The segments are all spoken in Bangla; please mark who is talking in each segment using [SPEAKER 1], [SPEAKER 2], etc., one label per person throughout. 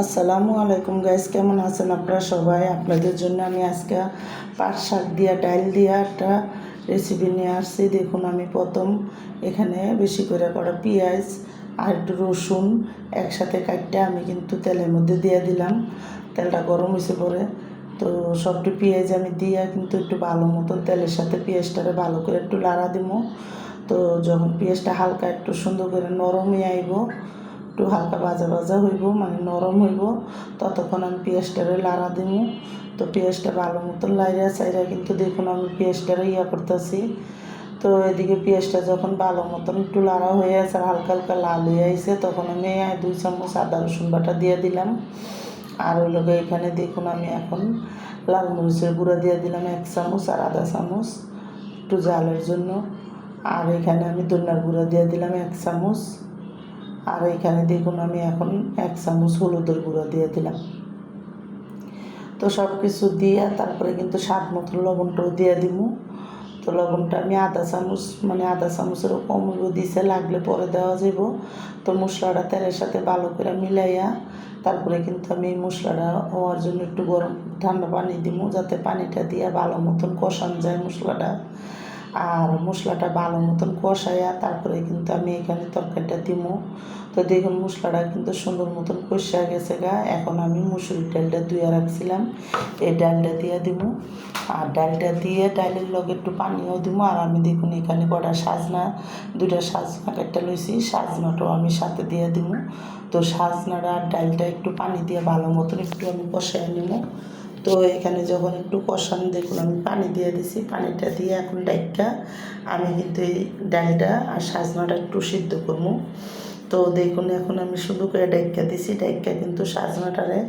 [SPEAKER 1] আসসালামু আলাইকুম গাইস কেমন আছেন আপনারা সবাই? আপনাদের জন্য আমি আজকে পাট শাক দিয়া, ডাইল দিয়া একটা রেসিপি নিয়ে আসছি। দেখুন, আমি প্রথম এখানে বেশি করে করা পেঁয়াজ আর একটু রসুন একসাথে কাটতে আমি কিন্তু তেলের মধ্যে দিয়ে দিলাম। তেলটা গরম হয়েছে পরে। তো সবটি পেঁয়াজ আমি দিয়া কিন্তু একটু ভালো মতো তেলের সাথে পেঁয়াজটারে ভালো করে একটু লাড়া দিব। তো যখন পেঁয়াজটা হালকা একটু সুন্দর করে নরম হয়ে আইব একটু হালকা ভাজা ভাজা হইব মানে নরম হইব। ততক্ষণ আমি পেঁয়াজটারে লাড়া দিব তো পেঁয়াজটা ভালো মতো লাইরা চাইরা কিন্তু দেখুন আমি পেঁয়াজটারে ইয়া করতেছি। তো এদিকে পেঁয়াজটা যখন ভালো মতন একটু লাড়া হয়ে আছে আর হালকা হালকা লাল হয়ে আইছে, তখন আমি দুই চামচ আদা রসুন বাটা দিয়ে দিলাম। আর ওই লোক এখানে দেখুন আমি এখন লাল মরিচের গুঁড়া দিয়ে দিলাম এক চামচ আর আধা চামচ একটু জালের জন্য। আর এখানে আমি ধনিয়ার গুঁড়া দিয়ে দিলাম এক চামচ। আর এখানে দেখুন আমি এখন এক চামচ হলুদের গুঁড়ো দিয়ে দিলাম। তো সব কিছু দিয়ে তারপরে কিন্তু স্বাদ মতো লবণটাও দিয়ে দিব। তো লবণটা আমি আধা চামচ মানে আধা চামচেরও কম দিছে, লাগলে পরে দেওয়া যাব তো মশলাটা তেলের সাথে ভালো করে মিলাইয়া তারপরে কিন্তু আমি এই মশলাটা হওয়ার জন্য একটু গরম ঠান্ডা পানি দিব, যাতে পানিটা দিয়ে ভালো মতন কষানো যায় মশলাটা। আর মশলাটা ভালো মতন কষাইয়া তারপরে কিন্তু আমি এখানে তরকারিটা দিব তো দেখুন মশলাটা কিন্তু সুন্দর মতন কষা গেছে গা। এখন আমি মুসুরির ডালটা ধুয়ে রাখছিলাম। এই ডালটা দিয়ে দিব আর ডালটা দিয়ে ডালের লগে একটু পানিও দিব আর আমি দেখুন এখানে কটা সাজনা দুটা সাজনা কাটটা লইছি। সাজনাটাও আমি সাথে দিয়ে দিব তো সাজনাটা আর ডালটা একটু পানি দিয়ে ভালো মতন একটু আমি কষাই নিব তো এখানে যখন একটু কষানো দেখুন, আমি পানি দিয়ে দিছি। পানিটা দিয়ে এখন ডাইকা আমি কিন্তু এই ডালটা আর সাজনাটা একটু সিদ্ধ করব। তো দেখুন, এখন আমি সুন্দর করে ডাইকা দিছি। ডাইকা কিন্তু সাজনাটারে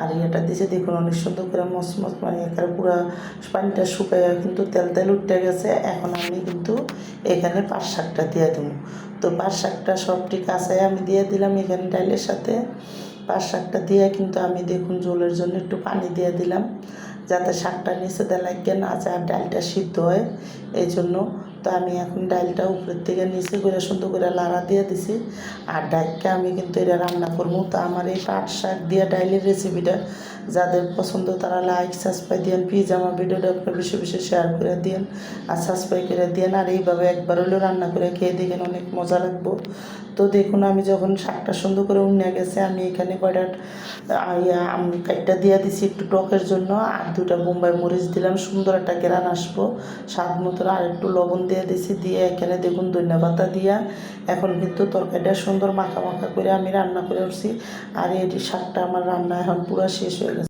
[SPEAKER 1] আর ইয়েটা দিছে, দেখুন অনেক সুন্দর করে মচমচ মানে এখানে পুরো পানিটা শুকায় কিন্তু তেল তেল উঠতে গেছে। এখন আমি কিন্তু এখানে পাট শাকটা দিয়ে দেবো। তো পাট শাকটা সবটি কাঁচায় আমি দিয়ে দিলাম এখানে ডালের সাথে। পাট শাকটা দিয়ে কিন্তু আমি দেখুন জলের জন্য একটু পানি দিয়ে দিলাম। যাতে শাকটা নিচে দেওয়া লাগে না যায় ডালটা সিদ্ধ হয়। এই জন্য তো আমি এখন ডালটা উপরের থেকে নিচে করে সুন্দর করে লাড়া দিয়ে দিছি। আর ডালটা আমি কিন্তু এটা রান্না করব। তো আমার এই পাট শাক দিয়ে ডাইলের রেসিপিটা যাদের পছন্দ তারা লাইক সাবস্ক্রাইব দিয়েন প্লিজ আমার ভিডিওটা আপনার বেশি বেশি শেয়ার করে দিন আর সাবস্ক্রাইব করে দিন আর এইভাবে একবার হলেও রান্না করে খেয়ে দেখেন অনেক মজা লাগবো। তো দেখুন, আমি যখন শাকটা সুন্দর করে উন্নে গেছে, আমি এখানে কয়টা আম কাইটটা দিয়ে দিছি একটু টকের জন্য। আর দুটা বোম্বাই মরিচ দিলাম, সুন্দর একটা গ্রান আসব। স্বাদ মতন আর একটু লবণ দিয়ে দিছি, দিয়ে এখানে দেখুন ধনিয়া পাতা দিয়া। এখন কিন্তু তরকারিটা সুন্দর মাখা মাখা করে আমি রান্না করে উঠছি। আর এটি শাকটা আমার রান্না এখন পুরো শেষ হয়ে গেছে।